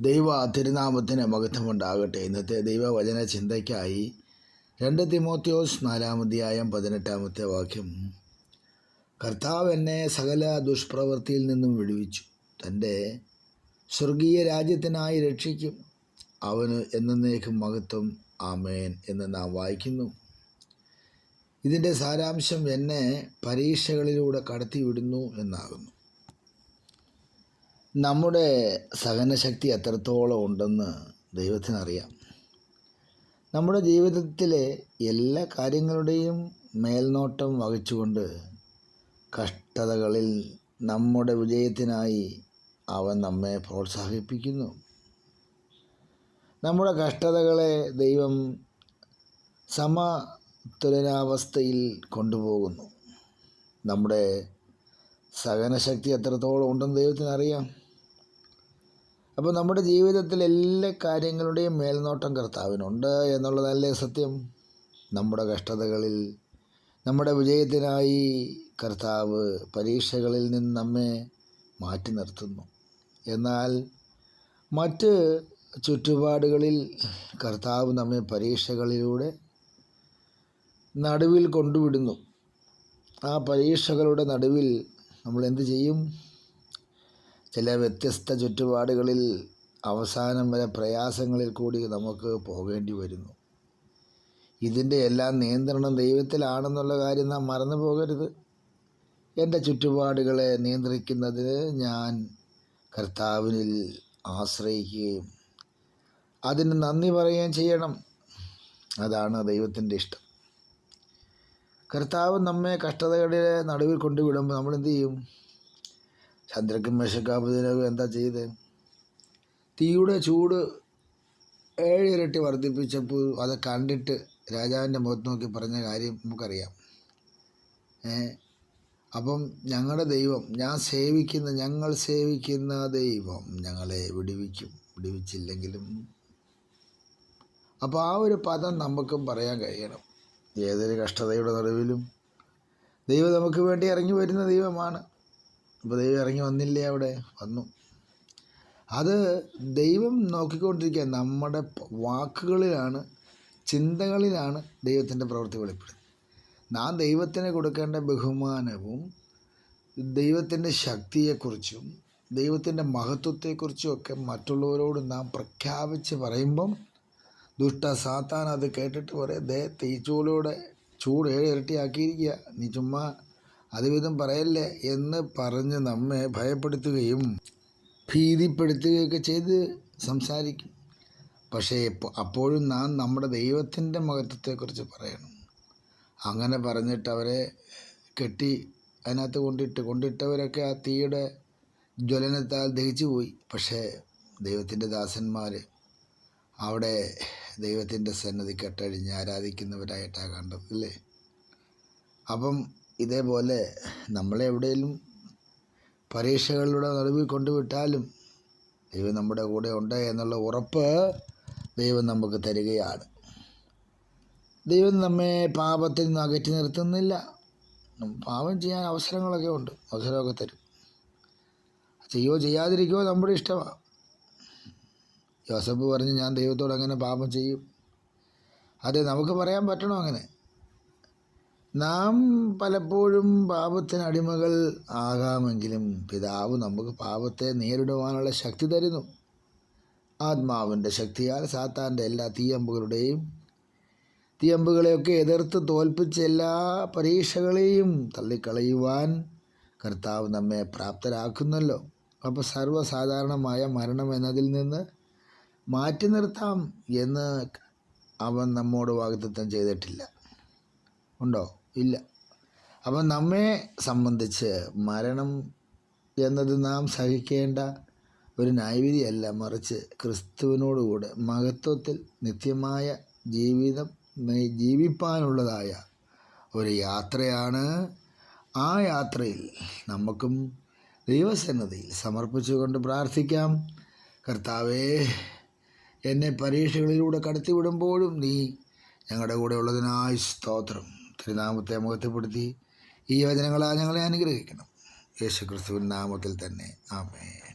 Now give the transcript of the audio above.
ദൈവ തിരുനാമത്തിന് മഹത്വമുണ്ടാകട്ടെ. ഇന്നത്തെ ദൈവവചന ചിന്തയ്ക്കായി രണ്ട് തിമോത്യോസ് നാലാമധ്യായം പതിനെട്ടാമത്തെ വാക്യം. കർത്താവ് എന്നെ സകല ദുഷ്പ്രവൃത്തിയിൽ നിന്നും വിടുവിച്ചു. തന്റെ സ്വർഗീയ രാജ്യത്തിനായി രക്ഷിക്കും. അവന് എന്നേക്കും മഹത്വം. ആമേൻ എന്ന് നാം വായിക്കുന്നു. ഇതിന്റെ സാരാംശം എന്നെ പരീക്ഷകളിലൂടെ കടത്തിവിടുന്നു എന്നാകുന്നു. നമ്മുടെ സഹനശക്തി എത്രത്തോളം ഉണ്ടെന്ന് ദൈവത്തിനറിയാം. നമ്മുടെ ജീവിതത്തിലെ എല്ലാ കാര്യങ്ങളുടെയും മേൽനോട്ടം വഹിച്ചുകൊണ്ട് കഷ്ടതകളിൽ നമ്മുടെ വിജയത്തിനായി അവൻ നമ്മെ പ്രോത്സാഹിപ്പിക്കുന്നു. നമ്മുടെ കഷ്ടതകളെ ദൈവം സമതുലനാവസ്ഥയിൽ കൊണ്ടുപോകുന്നു. നമ്മുടെ സഹനശക്തി എത്രത്തോളം ഉണ്ടെന്ന് ദൈവത്തിന് അറിയാം അപ്പോൾ നമ്മുടെ ജീവിതത്തിൽ എല്ലാ കാര്യങ്ങളുടെയും മേൽനോട്ടം കർത്താവിനുണ്ട് എന്നുള്ളതല്ലേ സത്യം? നമ്മുടെ കഷ്ടതകളിൽ നമ്മുടെ വിജയത്തിനായി കർത്താവ് പരീക്ഷകളിൽ നിന്ന് നമ്മെ മാറ്റി നിർത്തുന്നു. എന്നാൽ മറ്റ് ചുറ്റുപാടുകളിൽ കർത്താവ് നമ്മെ പരീക്ഷകളിലൂടെ നടുവിൽ കൊണ്ടുവിടുന്നു. ആ പരീക്ഷകളുടെ നടുവിൽ നമ്മൾ എന്ത് ചെയ്യും? ചില വ്യത്യസ്ത ചുറ്റുപാടുകളിൽ അവസാനം വരെ പ്രയാസങ്ങളിൽ കൂടി നമുക്ക് പോകേണ്ടി വരുന്നു. ഇതിന്റെ എല്ലാം നിയന്ത്രണം ദൈവത്തിലാണെന്നുള്ള കാര്യം നാം മറന്നു പോകരുത്. എന്റെ ചുറ്റുപാടുകളെ നിയന്ത്രിക്കുന്നതിന് ഞാൻ കർത്താവിനിൽ ആശ്രയിക്കുകയും അതിന് നന്ദി പറയുകയും ചെയ്യണം. അതാണ് ദൈവത്തിന്റെ ഇഷ്ടം. കർത്താവ് നമ്മെ കഷ്ടതയുടെ നടുവിൽ കൊണ്ടുവിടുമ്പോൾ നമ്മൾ എന്ത് ചെയ്യും? ചന്ദ്രക്കും മേശക്കാപ്പതിനൊക്കെ എന്താ ചെയ്ത്? തീയുടെ ചൂട് ഏഴിരട്ടി വർദ്ധിപ്പിച്ചപ്പോൾ അത് കണ്ടിട്ട് രാജാവിന്റെ മുഖത്ത് നോക്കി പറഞ്ഞ കാര്യം നമുക്കറിയാം. അപ്പം ഞങ്ങളുടെ ദൈവം ഞാൻ സേവിക്കുന്ന ഞങ്ങൾ സേവിക്കുന്ന ദൈവം ഞങ്ങളെ വിടുവിക്കും. വിടുവിച്ചില്ലെങ്കിലും. അപ്പോൾ ആ ഒരു പദം നമുക്കും പറയാൻ കഴിയണം. ഏതൊരു കഷ്ടതയുടെ നടുവിലും ദൈവം നമുക്ക് വേണ്ടി ഇറങ്ങി വരുന്ന ദൈവമാണ്. അപ്പോൾ ദൈവം ഇറങ്ങി വന്നില്ലേ അവിടെ? വന്നു. അത് ദൈവം നോക്കിക്കൊണ്ടിരിക്കുക. നമ്മുടെ വാക്കുകളിലാണ് ചിന്തകളിലാണ് ദൈവത്തിന്റെ പ്രവൃത്തി വെളിപ്പെടുന്നത്. നാം ദൈവത്തിന് കൊടുക്കേണ്ട ബഹുമാനവും ദൈവത്തിന്റെ ശക്തിയെക്കുറിച്ചും ദൈവത്തിന്റെ മഹത്വത്തെക്കുറിച്ചും ഒക്കെ മറ്റുള്ളവരോട് നാം പ്രഖ്യാപിച്ച് പറയുമ്പം ദുഷ്ട സാത്താൻ അത് കേട്ടിട്ട് പറയാം ദേ തീച്ചൂലോടെ ചൂട് ഏഴ് ഇരട്ടിയാക്കിയിരിക്കുക. നീ ചുമ്മാ അതുവിധം പറയല്ലേ എന്ന് പറഞ്ഞ് നമ്മെ ഭയപ്പെടുത്തുകയും ഭീതിപ്പെടുത്തുകയൊക്കെ ചെയ്ത് സംസാരിക്കും. പക്ഷേ അപ്പോഴും നാം നമ്മുടെ ദൈവത്തിന്റെ മഹത്വത്തെക്കുറിച്ച് പറയണം. അങ്ങനെ പറഞ്ഞിട്ട് അവരെ കെട്ടി അതിനകത്ത് കൊണ്ടിട്ട് കൊണ്ടിട്ടവരൊക്കെ ആ തീയുടെ ജ്വലനത്താൽ ദഹിച്ചു പോയി. പക്ഷേ ദൈവത്തിന്റെ ദാസന്മാർ അവിടെ ദൈവത്തിന്റെ സന്നദ്ധി കെട്ടഴിഞ്ഞ് ആരാധിക്കുന്നവരായിട്ടാണ് കണ്ടത് അല്ലേ? അപ്പം ഇതേപോലെ നമ്മളെ എവിടെയെങ്കിലും പരീക്ഷകളിലൂടെ നടുവിൽ കൊണ്ടുവിട്ടാലും ദൈവം നമ്മുടെ കൂടെ ഉണ്ട് എന്നുള്ള ഉറപ്പ് ദൈവം നമുക്ക് തരികയാണ്. ദൈവം നമ്മെ പാപത്തിൽ നിന്ന് അകറ്റി നിർത്തുന്നില്ല. പാപം ചെയ്യാൻ അവസരങ്ങളൊക്കെ ഉണ്ട്. അവസരമൊക്കെ തരും. ചെയ്യോ ചെയ്യാതിരിക്കുകയോ നമ്മുടെ ഇഷ്ടമാണ്. യോസഫ് പറഞ്ഞ് ഞാൻ ദൈവത്തോട് അങ്ങനെ പാപം ചെയ്യും. അതെ നമുക്ക് പറയാൻ പറ്റണോ അങ്ങനെ? നാം പലപ്പോഴും പാപത്തിന് അടിമകൾ ആകാമെങ്കിലും പിതാവ് നമുക്ക് പാപത്തെ നേരിടുവാനുള്ള ശക്തി തരുന്നു. ആത്മാവിന്റെ ശക്തിയാൽ സാത്താന്റെ എല്ലാ തീയമ്പുകളുടെയും തീയമ്പുകളെയൊക്കെ എതിർത്ത് തോൽപ്പിച്ച് എല്ലാ പരീക്ഷകളെയും തള്ളിക്കളയുവാൻ കർത്താവ് നമ്മെ പ്രാപ്തരാക്കുന്നല്ലോ. അപ്പോൾ സർവസാധാരണമായ മരണം എന്നതിൽ നിന്ന് മാറ്റി നിർത്താം എന്ന് അവൻ നമ്മോട് വാഗ്ദത്തം ചെയ്തിട്ടില്ല. ഉണ്ടോ? ഇല്ല. അപ്പം നമ്മെ സംബന്ധിച്ച് മരണം എന്നത് നാം സഹിക്കേണ്ട ഒരു ന്യായവിധിയല്ല. മറിച്ച് ക്രിസ്തുവിനോടുകൂടെ മഹത്വത്തിൽ നിത്യമായ ജീവിതം ജീവിപ്പാനുള്ളതായ ഒരു യാത്രയാണ് ആ യാത്രയിൽ നമുക്കും ദൈവസന്നതയിൽ സമർപ്പിച്ചുകൊണ്ട് പ്രാർത്ഥിക്കാം. കർത്താവേ എന്നെ പരീക്ഷകളിലൂടെ കടത്തിവിടുമ്പോഴും നീ ഞങ്ങളുടെ കൂടെ ഉള്ളതിനായി സ്തോത്രം. തിരുനാമത്തെ മുഖത്തപ്പെടുത്തി ഈ വചനങ്ങളാൽ ഞങ്ങളെ അനുഗ്രഹിക്കണം. യേശുക്രിസ്തുവിൻ നാമത്തിൽ തന്നെ. ആമേ